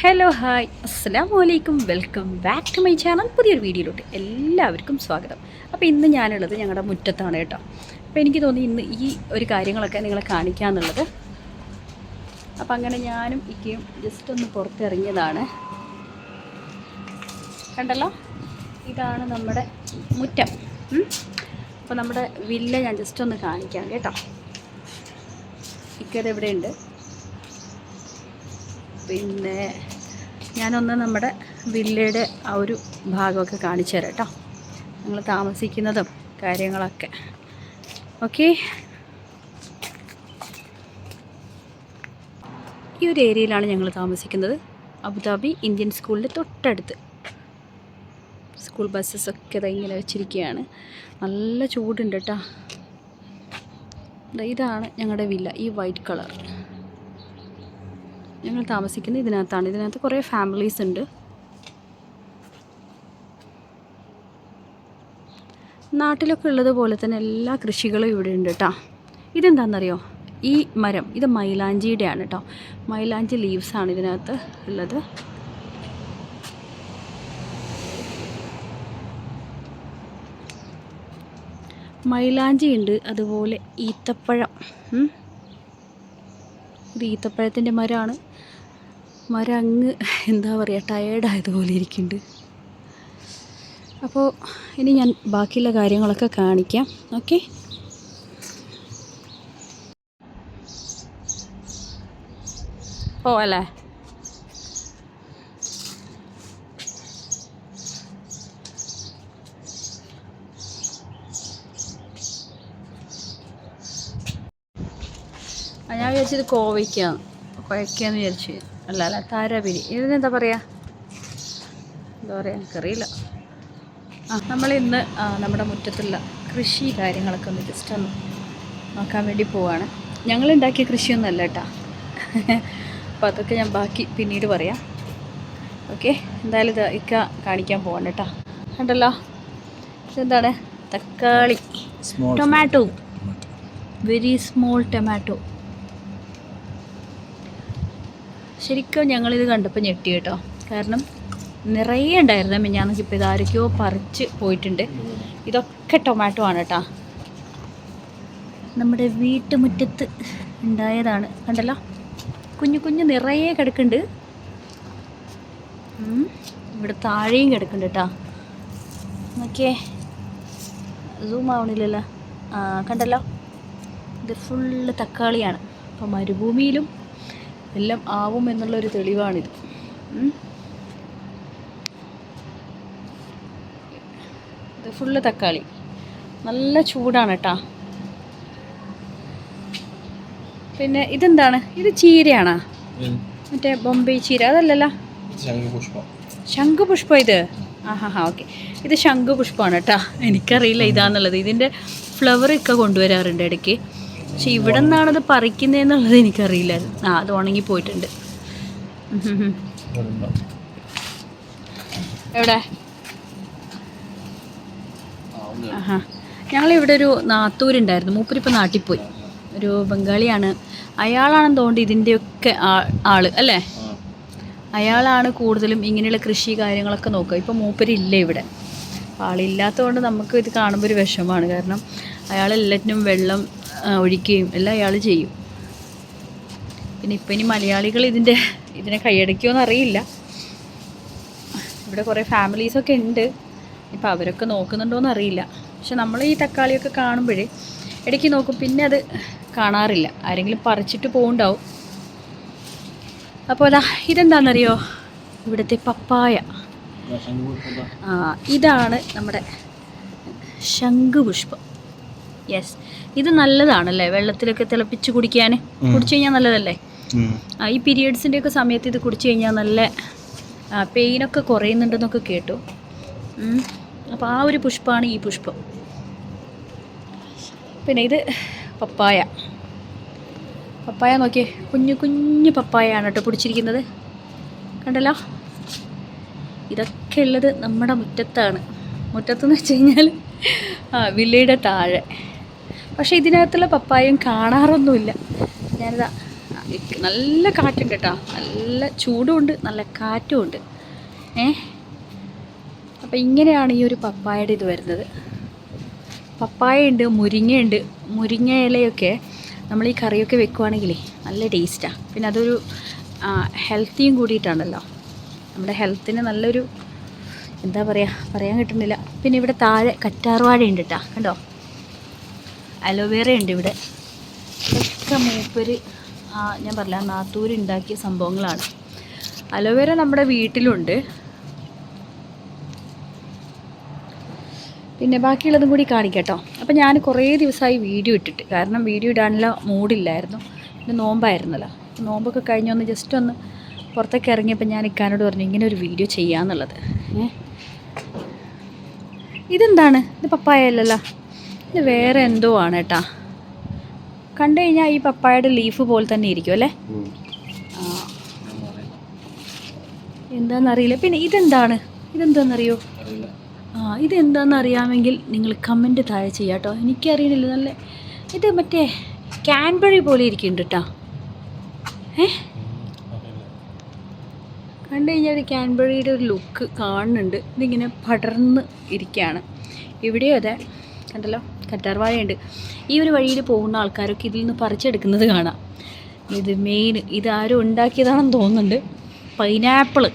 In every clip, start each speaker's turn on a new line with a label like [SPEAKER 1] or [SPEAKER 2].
[SPEAKER 1] Hello hi അസ്സാം വലൈക്കും welcome back to my channel പുതിയൊരു വീഡിയോയിലോട്ട് എല്ലാവർക്കും സ്വാഗതം. അപ്പോൾ ഇന്ന് ഞാനുള്ളത് ഞങ്ങളുടെ മുറ്റത്താണ് കേട്ടോ. അപ്പോൾ എനിക്ക് തോന്നി ഇന്ന് ഈ ഒരു കാര്യങ്ങളൊക്കെ നിങ്ങളെ കാണിക്കാമെന്നുള്ളത് അപ്പോൾ അങ്ങനെ ഞാനും ഇക്കയും ജസ്റ്റ് ഒന്ന് പുറത്തിറങ്ങിയതാണ്. കണ്ടല്ലോ? ഇതാണ് നമ്മുടെ മുറ്റം. അപ്പോൾ നമ്മുടെ വില്ല ഞാൻ ജസ്റ്റ് ഒന്ന് കാണിക്കാം കേട്ടോ. ഇക്കത് എവിടെയുണ്ട്? പിന്നെ ഞാനൊന്ന് നമ്മുടെ വില്ലയുടെ ആ ഒരു ഭാഗമൊക്കെ കാണിച്ചു തരാം കേട്ടോ. ഞങ്ങൾ താമസിക്കുന്നതും കാര്യങ്ങളൊക്കെ. ഓക്കെ? ഈ ഒരു ഏരിയയിലാണ് ഞങ്ങൾ താമസിക്കുന്നത്. അബുദാബി ഇന്ത്യൻ സ്കൂളിന്റെ തൊട്ടടുത്ത്. സ്കൂൾ ബസ്സസ് ഒക്കെ ദാ ഇങ്ങനെ വെച്ചിരിക്കുകയാണ്. നല്ല ചൂടുണ്ട് കേട്ടോ. ഇതാണ് ഞങ്ങളുടെ വില്ല ഈ വൈറ്റ് കളർ. ഞങ്ങൾ താമസിക്കുന്നത് ഇതിനകത്താണ്. ഇതിനകത്ത് കുറേ ഫാമിലീസ് ഉണ്ട്. നാട്ടിലൊക്കെ ഉള്ളതുപോലെ തന്നെ എല്ലാ കൃഷികളും ഇവിടെ ഉണ്ട് കേട്ടോ ഇതെന്താണെന്നറിയോ ഈ മരം ഇത് മൈലാഞ്ചിയുടെ ആണ് കേട്ടോ മൈലാഞ്ചി ലീവ്സ് ആണ് ഇതിനകത്ത് ഉള്ളത്. മൈലാഞ്ചി ഉണ്ട് അതുപോലെ ഈത്തപ്പഴം. ഇത് ഈത്തപ്പഴത്തിന്റെ മരമാണ്. മരം അങ്ങ് എന്താ പറയുക ടയേർഡായതുപോലെ ഇരിക്കുന്നുണ്ട്. അപ്പോൾ ഇനി ഞാൻ ബാക്കിയുള്ള കാര്യങ്ങളൊക്കെ കാണിക്കാം. ഓക്കെ? പോവല്ലേ അല്ലേ? ഞാൻ വിചാരിച്ചത് കോവയ്ക്കാന്ന് കുഴക്കാന്ന് വിചാരിച്ചു. അല്ല അല്ല താരാപിരി. ഇതിനെന്താ പറയുക എന്താ പറയുക എനിക്കറിയില്ല. ആ നമ്മളിന്ന് നമ്മുടെ മുറ്റത്തുള്ള കൃഷി കാര്യങ്ങളൊക്കെ ഒന്ന് ജസ്റ്റ് ഒന്ന് നോക്കാൻ വേണ്ടി പോവാണ്. ഞങ്ങൾ ഉണ്ടാക്കിയ കൃഷിയൊന്നും അല്ല കേട്ടോ അപ്പോൾ അതൊക്കെ ഞാൻ ബാക്കി പിന്നീട് പറയാം. ഓക്കെ? എന്തായാലും ഇത് ഇക്ക കാണിക്കാൻ പോവാണ് കേട്ടോ കണ്ടല്ലോ? ഇതെന്താണ്? തക്കാളി. ടൊമാറ്റോ വെരി സ്മോൾ ടൊമാറ്റോ ശരിക്കും ഞങ്ങളിത് കണ്ടപ്പോൾ ഞെട്ടി കേട്ടോ. കാരണം നിറയെ ഉണ്ടായിരുന്നു മിഞ്ഞാന്ന് ഇപ്പോൾ ഇതാരൊക്കെയോ പറിച്ച് പോയിട്ടുണ്ട്. ഇതൊക്കെ ടൊമാറ്റോ ആണ് കേട്ടോ. നമ്മുടെ വീട്ടുമുറ്റത്ത് ഉണ്ടായതാണ്. കണ്ടല്ലോ? കുഞ്ഞു കുഞ്ഞു നിറയെ കിടക്കുന്നുണ്ട്. ഇവിടെ താഴെയും കിടക്കുന്നുണ്ട് കേട്ടോ. നോക്കിയേ. സൂം ആവണില്ലല്ലോ. കണ്ടല്ലോ? ഇത് ഫുള്ള് തക്കാളിയാണ്. അപ്പോൾ മരുഭൂമിയിലും എല്ലാം ആവും എന്നുള്ളൊരു തെളിവാണിത്. ഇത് ഫുള്ള് തക്കാളി. നല്ല ചൂടാണ് കേട്ടാ പിന്നെ ഇതെന്താണ്? ഇത് ചീരയാണോ? മറ്റേ ബോംബെ ചീര അതല്ലല്ലോ?
[SPEAKER 2] ശംഖുപുഷ്പം
[SPEAKER 1] ഇത് ഇത്? ആഹാ ഹാ ഓക്കെ. ഇത് ശംഖുപുഷ്പമാണ് കേട്ടോ എനിക്കറിയില്ല ഇതാന്നുള്ളത്. ഇതിന്റെ ഫ്ലവർ ഒക്കെ കൊണ്ടുവരാറുണ്ട് ഇടയ്ക്ക്. പക്ഷെ ഇവിടെ നിന്നാണ് അത് പറിക്കുന്നത് എന്നുള്ളത് എനിക്കറിയില്ലായിരുന്നു ആ അത് ഉണങ്ങി പോയിട്ടുണ്ട്. എവിടെ? ഞങ്ങളിവിടെ ഒരു നാത്തൂരുണ്ടായിരുന്നു. മൂപ്പരിപ്പോൾ നാട്ടിൽ പോയി ഒരു ബംഗാളിയാണ്. അയാളാണെന്ന് തോന്നുന്നു ഇതിന്റെയൊക്കെ ആൾ അല്ലേ? അയാളാണ് കൂടുതലും ഇങ്ങനെയുള്ള കൃഷി കാര്യങ്ങളൊക്കെ നോക്കുക. ഇപ്പം മൂപ്പരില്ല ഇവിടെ? ആളില്ലാത്തതുകൊണ്ട് നമുക്ക് ഇത് കാണുമ്പോൾ ഒരു വിഷമമാണ്. കാരണം അയാൾ എല്ലാറ്റിനും വെള്ളം ഒഴിക്കുകയും എല്ലാം അയാൾ ചെയ്യും. പിന്നെ ഇപ്പം ഇനി മലയാളികൾ ഇതിന്റെ ഇതിനെ കൈയടക്കുമോ അറിയില്ല. ഇവിടെ കുറേ ഫാമിലീസൊക്കെ ഉണ്ട്. ഇപ്പം അവരൊക്കെ നോക്കുന്നുണ്ടോയെന്ന് അറിയില്ല. പക്ഷെ നമ്മൾ ഈ തക്കാളിയൊക്കെ കാണുമ്പോഴേ ഇടയ്ക്ക് നോക്കും. പിന്നെ അത് കാണാറില്ല. ആരെങ്കിലും പറിച്ചിട്ട് പോകുന്നുണ്ടാവും അപ്പോൾ അതാ ഇതെന്താണെന്നറിയോ ഇവിടുത്തെ പപ്പായ. ഇതാണ് നമ്മുടെ ശംഖുപുഷ്പം. യെസ് ഇത് നല്ലതാണല്ലേ? വെള്ളത്തിലൊക്കെ തിളപ്പിച്ച് കുടിക്കാൻ കുടിച്ചു കഴിഞ്ഞാൽ നല്ലതല്ലേ? ആ, ഈ പീരിയഡ്സിന്റെ ഒക്കെ സമയത്ത് ഇത് കുടിച്ചു കഴിഞ്ഞാൽ നല്ല പെയിനൊക്കെ കുറയുന്നുണ്ടെന്നൊക്കെ കേട്ടു. അപ്പോൾ ആ ഒരു പുഷ്പമാണ് ഈ പുഷ്പം. പിന്നെ ഇത് പപ്പായ. പപ്പായ നോക്കിയേ കുഞ്ഞു കുഞ്ഞു പപ്പായാണ് കേട്ടോ പിടിച്ചിരിക്കുന്നത്. കണ്ടല്ലോ? ഇതൊക്കെ ഉള്ളത് നമ്മുടെ മുറ്റത്താണ്. മുറ്റത്തെന്ന് വെച്ച് കഴിഞ്ഞാൽ ആ വില്ലയുടെ താഴെ. പക്ഷേ ഇതിനകത്തുള്ള പപ്പായം കാണാറൊന്നുമില്ല. ഞാനിതാ നല്ല കാറ്റുണ്ട് കേട്ടോ. നല്ല ചൂടുമുണ്ട് നല്ല കാറ്റും ഉണ്ട് ഏ? അപ്പം ഇങ്ങനെയാണ് ഈ ഒരു പപ്പായയുടെ ഇത് വരുന്നത്. പപ്പായ ഉണ്ട് മുരിങ്ങയുണ്ട്. മുരിങ്ങ ഇലയൊക്കെ നമ്മൾ ഈ കറിയൊക്കെ വെക്കുവാണെങ്കിലേ നല്ല ടേസ്റ്റാണ് പിന്നെ അതൊരു ഹെൽത്തിയും കൂടിയിട്ടാണല്ലോ. നമ്മുടെ ഹെൽത്തിന് നല്ലൊരു എന്താ പറയുക പറയാൻ കിട്ടുന്നില്ല. പിന്നെ ഇവിടെ താഴെ കറ്റാർവാഴ ഉണ്ട് കേട്ടോ. കണ്ടോ? അലോവേറ ഉണ്ട് ഇവിടെ. ഇതൊക്കെ മൂപ്പര് ഞാൻ പറഞ്ഞ നാത്തൂര് ഉണ്ടാക്കിയ സംഭവങ്ങളാണ്. അലോവേര നമ്മുടെ വീട്ടിലുണ്ട്. പിന്നെ ബാക്കിയുള്ളതും കൂടി കാണിക്കട്ടോ. അപ്പോൾ ഞാൻ കുറേ ദിവസമായി വീഡിയോ ഇട്ടിട്ട് കാരണം വീഡിയോ ഇടാനുള്ള മൂഡില്ലായിരുന്നു. പിന്നെ നോമ്പായിരുന്നല്ലോ. നോമ്പൊക്കെ കഴിഞ്ഞൊന്ന് ജസ്റ്റ് ഒന്ന് പുറത്തേക്ക് ഇറങ്ങിയപ്പോൾ ഞാൻ ഇക്കാനോട് പറഞ്ഞു ഇങ്ങനെ ഒരു വീഡിയോ ചെയ്യാന്നുള്ളത്. ഏ? ഇതെന്താണ്? ഇത് പപ്പായ അല്ലല്ലോ. ഇത് വേറെ എന്തോ ആണ് കേട്ടാ കണ്ടു കഴിഞ്ഞാൽ ഈ പപ്പായയുടെ ലീഫ് പോലെ തന്നെ ഇരിക്കും അല്ലേ? എന്താണെന്നറിയില്ല പിന്നെ ഇതെന്താണ്? ഇതെന്താണെന്നറിയോ ആ ഇതെന്താണെന്ന് അറിയാമെങ്കിൽ നിങ്ങൾ കമന്റ് താഴെ ചെയ്യാം കേട്ടോ എനിക്കറിയണില്ല നല്ല. ഇത് മറ്റേ ക്യാൻബറി പോലെ ഇരിക്കുന്നുണ്ട് കേട്ടോ ഏ? കണ്ടു കഴിഞ്ഞാൽ ഒരു ക്യാൻബറിയുടെ ഒരു ലുക്ക് കാണുന്നുണ്ട്. ഇതിങ്ങനെ പടർന്ന് ഇരിക്കുകയാണ് ഇവിടെയും അതെ. കണ്ടല്ലോ കറ്റാർവാഴയുണ്ട് ഈ ഒരു വഴിയിൽ പോകുന്ന ആൾക്കാരൊക്കെ ഇതിൽ നിന്ന് പറിച്ചെടുക്കുന്നത് കാണാം. ഇത് മെയിൻ ഇത് ആരും ഉണ്ടാക്കിയതാണെന്ന് തോന്നുന്നുണ്ട്. പൈനാപ്പിൾ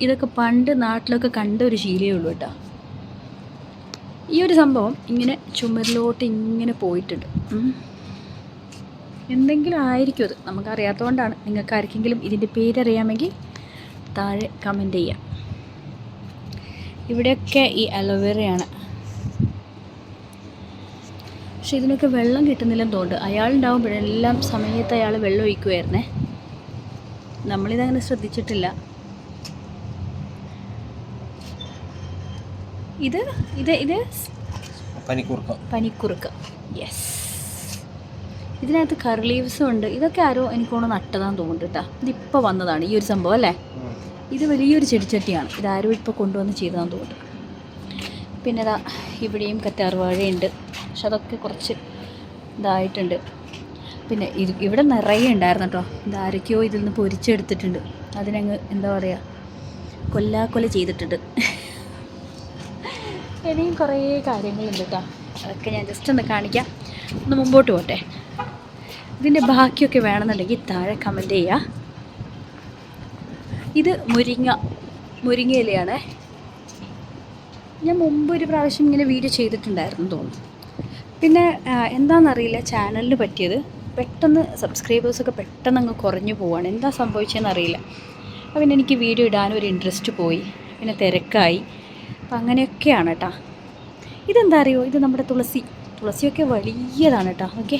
[SPEAKER 1] ഇതൊക്കെ പണ്ട് നാട്ടിലൊക്കെ കണ്ട ഒരു ശീലേ ഉള്ളൂ കേട്ടോ. ഈ ഒരു സംഭവം ഇങ്ങനെ ചുമരിലോട്ട് ഇങ്ങനെ പോയിട്ടുണ്ട്. എന്തെങ്കിലും ആയിരിക്കും അത്. നമുക്കറിയാത്തതുകൊണ്ടാണ് നിങ്ങൾക്ക് ആർക്കെങ്കിലും ഇതിന്റെ പേരറിയാമെങ്കിൽ താഴെ കമന്റ് ചെയ്യാം. ഇവിടെയൊക്കെ ഈ അലോവേറയാണ് പക്ഷെ ഇതിനൊക്കെ വെള്ളം കിട്ടുന്നില്ലെന്ന് തോന്നുന്നു അയാളുണ്ടാവുമ്പോഴെല്ലാം സമയത്ത് അയാൾ വെള്ളം ഒഴിക്കുമായിരുന്നേ നമ്മളിതങ്ങനെ ശ്രദ്ധിച്ചിട്ടില്ല. ഇത്? ഇത് ഇത്?
[SPEAKER 2] പനിക്കുറുക്ക
[SPEAKER 1] പനിക്കുറുക്ക യെസ് ഇതിനകത്ത് കറി ലീവ്സും ഉണ്ട്. ഇതൊക്കെ ആരോ എനിക്ക് തോന്നുന്നു നട്ടതാന്ന് തോന്നുന്നുണ്ട് കേട്ടോ ഇതിപ്പോൾ വന്നതാണ് ഈ ഒരു സംഭവം അല്ലേ? ഇത് വലിയൊരു ചെടിച്ചട്ടിയാണ്. ഇതാരോ ഇപ്പോൾ കൊണ്ടുവന്ന് ചെയ്തതാന്ന് തോന്നുന്നു പിന്നെ ഇതാ ഇവിടെയും കറ്റാർവാഴയുണ്ട്. പക്ഷെ അതൊക്കെ കുറച്ച് ഇതായിട്ടുണ്ട്. പിന്നെ ഇവിടെ നിറയെ ഉണ്ടായിരുന്നു കേട്ടോ. ഇതാരൊക്കെയോ ഇതിൽ നിന്ന് പൊരിച്ചെടുത്തിട്ടുണ്ട്. അതിനങ്ങ് എന്താ പറയുക കൊല്ലാക്കൊല ചെയ്തിട്ടുണ്ട്. ഇനിയും കുറേ കാര്യങ്ങളുണ്ട് കേട്ടോ. അതൊക്കെ ഞാൻ ജസ്റ്റ് ഒന്ന് കാണിക്കാം. ഒന്ന് മുമ്പോട്ട് പോട്ടെ. ഇതിന്റെ ബാക്കിയൊക്കെ വേണമെന്നുണ്ടെങ്കിൽ താഴെ കമന്റ് ചെയ്യുക ഇത് മുരിങ്ങ മുരിങ്ങയിലയാണ്. ഞാൻ മുമ്പ് ഒരു പ്രാവശ്യം ഇങ്ങനെ വീഡിയോ ചെയ്തിട്ടുണ്ടായിരുന്നു തോന്നുന്നു. പിന്നെ എന്താണെന്നറിയില്ല ചാനലിന് പറ്റിയത്. പെട്ടെന്ന് സബ്സ്ക്രൈബേഴ്സൊക്കെ പെട്ടെന്ന് അങ്ങ് കുറഞ്ഞു പോവാണ്. എന്താ സംഭവിച്ചതെന്ന് അറിയില്ല അപ്പോൾ പിന്നെ എനിക്ക് വീഡിയോ ഇടാനും ഒരു ഇൻട്രസ്റ്റ് പോയി. പിന്നെ തിരക്കായി. അപ്പം അങ്ങനെയൊക്കെയാണ് കേട്ടോ ഇതെന്താ അറിയോ ഇത് നമ്മുടെ തുളസി. തുളസിയൊക്കെ വലിയതാണ് കേട്ടോ ഓക്കെ.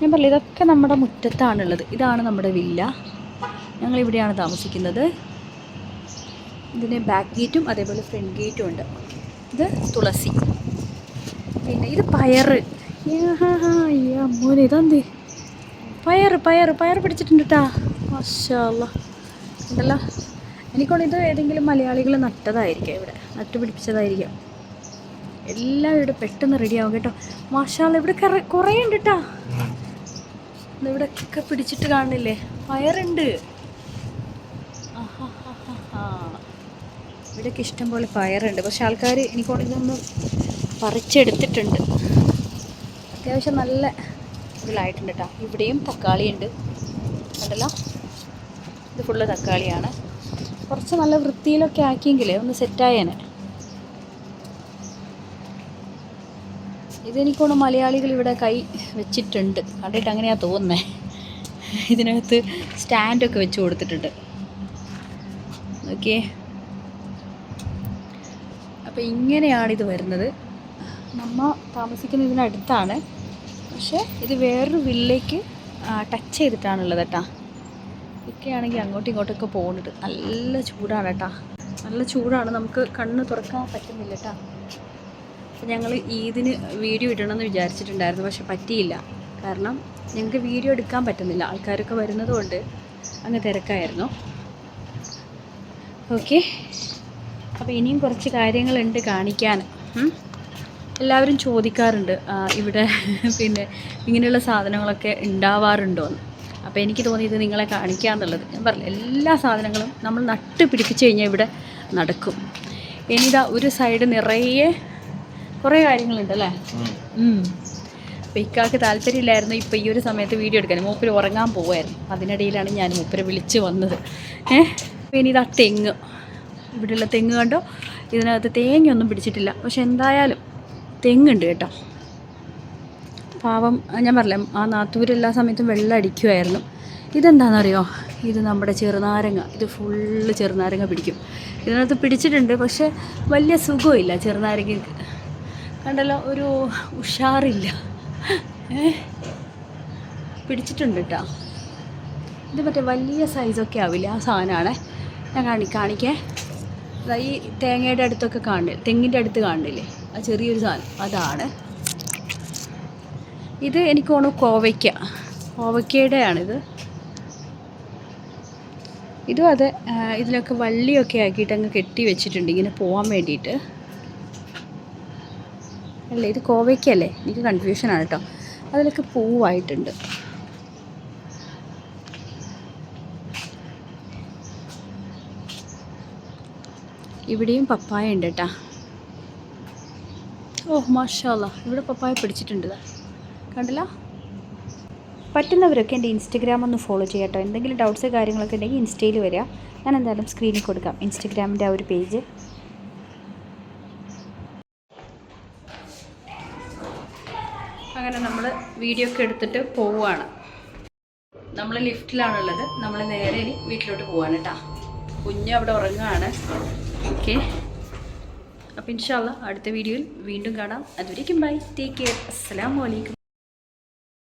[SPEAKER 1] ഞാൻ പറയില്ല ഇതൊക്കെ നമ്മുടെ മുറ്റത്താണുള്ളത്. ഇതാണ് നമ്മുടെ വില്ല. ഞങ്ങളിവിടെയാണ് താമസിക്കുന്നത്. ഇതിന് ബാക്ക് ഗേറ്റും അതേപോലെ ഫ്രണ്ട് ഗേറ്റും ഉണ്ട്. ഇത് തുളസി. പിന്നെ ഇത് പയറ്. അമ്മോനെ ഇതെന്ത്? പയറ് പയറ് പയറ് പിടിച്ചിട്ടുണ്ട് മാഷാല്ല ഉണ്ടല്ലോ. ഇത് ഏതെങ്കിലും മലയാളികൾ നട്ടതായിരിക്കും ഇവിടെ. നട്ടു പിടിപ്പിച്ചതായിരിക്കും. എല്ലാം ഇവിടെ പെട്ടെന്ന് റെഡിയാവും കേട്ടോ. മാഷാല്ല ഇവിടെ കറ ഉണ്ട് കേട്ടാ ഇവിടെ ഒക്കെ പിടിച്ചിട്ട് കാണുന്നില്ലേ? പയറുണ്ട്. ഇവിടെയൊക്കെ ഇഷ്ടം പോലെ പയറുണ്ട്. പക്ഷെ ആൾക്കാർ എനിക്കൊണ്ട് ഇതൊന്നും പറിച്ചെടുത്തിട്ടുണ്ട്. അത്യാവശ്യം നല്ല ഇതിലായിട്ടുണ്ട് കേട്ടോ ഇവിടെയും തക്കാളി ഉണ്ട് കണ്ടല്ലോ? ഇത് ഫുള്ള് തക്കാളിയാണ്. കുറച്ച് നല്ല വൃത്തിയിലൊക്കെ ആക്കിയെങ്കിലേ ഒന്ന് സെറ്റായേനെ. ഇതെനിക്കൊന്ന് മലയാളികൾ ഇവിടെ കൈ വെച്ചിട്ടുണ്ട്. കണ്ടിട്ട് അങ്ങനെയാണ് തോന്നുന്നേ. ഇതിനകത്ത് സ്റ്റാൻഡൊക്കെ വെച്ച് കൊടുത്തിട്ടുണ്ട്. ഓക്കേ അപ്പോൾ ഇങ്ങനെയാണിത് വരുന്നത്. നമ്മ താമസിക്കുന്ന ഇതിനടുത്താണ് പക്ഷേ ഇത് വേറൊരു വില്ലേക്ക് ടച്ച് ചെയ്തിട്ടാണുള്ളത് കേട്ടാ ഇതൊക്കെയാണെങ്കിൽ അങ്ങോട്ടും ഇങ്ങോട്ടൊക്കെ പോകുന്നുണ്ട് നല്ല ചൂടാണ് കേട്ടാ നല്ല ചൂടാണ്. നമുക്ക് കണ്ണ് തുറക്കാൻ പറ്റുന്നില്ല കേട്ടാ അപ്പം ഞങ്ങൾ ഈദിന് വീഡിയോ ഇടണമെന്ന് വിചാരിച്ചിട്ടുണ്ടായിരുന്നു. പക്ഷെ പറ്റിയില്ല. കാരണം ഞങ്ങൾക്ക് വീഡിയോ എടുക്കാൻ പറ്റുന്നില്ല. ആൾക്കാരൊക്കെ വരുന്നത് കൊണ്ട് അങ്ങ് തിരക്കായിരുന്നു. ഓക്കെ. അപ്പോൾ ഇനിയും കുറച്ച് കാര്യങ്ങളുണ്ട് കാണിക്കാൻ. എല്ലാവരും ചോദിക്കാറുണ്ട് ഇവിടെ പിന്നെ ഇങ്ങനെയുള്ള സാധനങ്ങളൊക്കെ ഉണ്ടാവാറുണ്ടോ എന്ന്. അപ്പോൾ എനിക്ക് തോന്നിയത് നിങ്ങളെ കാണിക്കുക എന്നുള്ളത്. ഞാൻ പറഞ്ഞില്ല എല്ലാ സാധനങ്ങളും നമ്മൾ നട്ട് പിടിപ്പിച്ച് കഴിഞ്ഞാൽ ഇവിടെ നടക്കും. ഇനിതാ ഒരു സൈഡ് നിറയെ കുറേ കാര്യങ്ങളുണ്ട് അല്ലേ. അപ്പോൾ ഇക്കാക്ക് താല്പര്യമില്ലായിരുന്നു ഇപ്പോൾ ഈ ഒരു സമയത്ത് വീഡിയോ എടുക്കാൻ. മൂപ്പര് ഉറങ്ങാൻ പോവായിരുന്നു. അതിനിടയിലാണ് ഞാൻ മൂപ്പരെ വിളിച്ച് വന്നത്. ഏഹ് ഇനി ഇതാ തെങ്ങ്. ഇവിടെയുള്ള തെങ്ങ് കണ്ടോ? ഇതിനകത്ത് തേങ്ങയൊന്നും പിടിച്ചിട്ടില്ല. പക്ഷെ എന്തായാലും തെങ്ങുണ്ട് കേട്ടോ. പാവം ഞാൻ പറഞ്ഞില്ല ആ നാത്തൂർ എല്ലാ സമയത്തും വെള്ളം അടിക്കുമായിരുന്നു ഇതെന്താണെന്നറിയോ ഇത് നമ്മുടെ ചെറുനാരങ്ങ. ഇത് ഫുള്ള് ചെറുനാരങ്ങ പിടിക്കും. ഇതിനകത്ത് പിടിച്ചിട്ടുണ്ട് പക്ഷേ വലിയ സുഖമില്ല ചെറുനാരങ്ങയ്ക്ക്. കണ്ടല്ലോ ഒരു ഉഷാറില്ല. പിടിച്ചിട്ടുണ്ട് കേട്ടോ. ഇത് മറ്റേ വലിയ സൈസൊക്കെ ആവില്ല ആ സാധനമാണ്? ഞാൻ കാണി കാണിക്കേ. ഈ തേങ്ങയുടെ അടുത്തൊക്കെ കാണില്ല തെങ്ങിന്റെ അടുത്ത് കാണില്ലേ? ആ ചെറിയൊരു സാധനം. അതാണ്. ഇത് എനിക്ക് തോന്നുന്നു കോവയ്ക്ക. കോവയ്ക്കയുടെ ആണിത് ഇതും അതെ ഇതിലൊക്കെ വള്ളിയൊക്കെ ആക്കിയിട്ട് അങ്ങ് കെട്ടി വെച്ചിട്ടുണ്ട് ഇങ്ങനെ പോകാൻ വേണ്ടിയിട്ട്. അല്ലേ ഇത് കോവയ്ക്കല്ലേ എനിക്ക് കൺഫ്യൂഷനാണ് കേട്ടോ. അതിലൊക്കെ പൂവായിട്ടുണ്ട്. ഇവിടെയും പപ്പായ ഉണ്ട് കേട്ടാ ഓ മാഷാല്ല ഇവിടെ പപ്പായ പിടിച്ചിട്ടുണ്ട് കണ്ടില്ല? പറ്റുന്നവരൊക്കെ എന്റെ ഇൻസ്റ്റഗ്രാം ഒന്ന് ഫോളോ ചെയ്യാട്ടോ. എന്തെങ്കിലും ഡൗട്ട്സ് കാര്യങ്ങളൊക്കെ ഉണ്ടെങ്കിൽ ഇൻസ്റ്റയിൽ വരിക. ഞാൻ എന്തായാലും സ്ക്രീനിൽ കൊടുക്കാം. ഇൻസ്റ്റഗ്രാമിന്റെ ആ ഒരു പേജ്. അങ്ങനെ നമ്മൾ വീഡിയോ ഒക്കെ എടുത്തിട്ട് പോവുകയാണ്. നമ്മൾ ലിഫ്റ്റിലാണുള്ളത്. നമ്മൾ നേരെ ഇനി വീട്ടിലോട്ട് പോവാണ് കേട്ടോ കുഞ്ഞ് അവിടെ ഉറങ്ങുകയാണ് ഓക്കെ അപ്പോൾ ഇൻഷാല്ല അടുത്ത വീഡിയോയിൽ വീണ്ടും കാണാം. അതുവരേക്കും ബൈ ടേക്ക് കെയർ അസ്സാം അലൈക്കും.